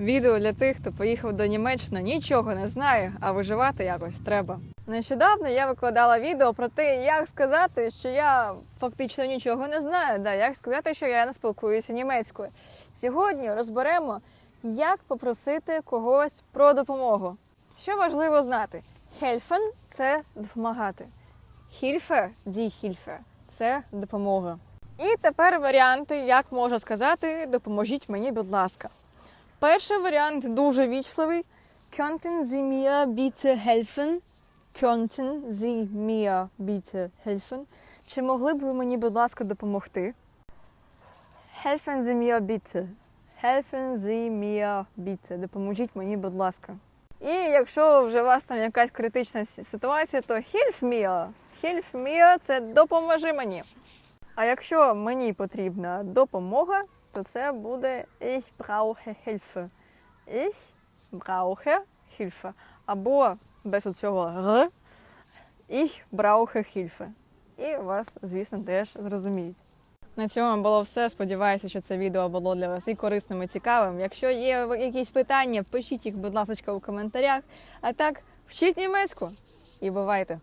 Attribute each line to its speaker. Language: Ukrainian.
Speaker 1: Відео для тих, хто поїхав до Німеччини, нічого не знає, а виживати якось треба. Нещодавно я викладала відео про те, як сказати, що я фактично нічого не знаю. Да, як сказати, що я не спілкуюся німецькою. Сьогодні розберемо, як попросити когось про допомогу. Що важливо знати? Helfen – це допомагати. Hilfe, die це допомога. І тепер варіанти, як можна сказати, допоможіть мені, будь ласка. Перший варіант дуже вічливий. Könnten Sie mir bitte helfen? Könnten Sie mir bitte helfen? Чи могли б ви мені, будь ласка, допомогти? Helfen Sie mir bitte. Helfen Sie mir bitte. Допоможіть мені, будь ласка. І якщо вже у вас там якась критична ситуація, то hilf mir. Hilf mir – це допоможи мені. А якщо мені потрібна допомога, то це буде ich brauche Hilfe. Ich brauche Hilfe. Або без оцього р ich brauche Hilfe. І вас, звісно, теж зрозуміють. На цьому було все. Сподіваюся, що це відео було для вас і корисним, і цікавим. Якщо є якісь питання, пишіть їх, будь ласка, у коментарях. А так, вчіть німецьку і бувайте!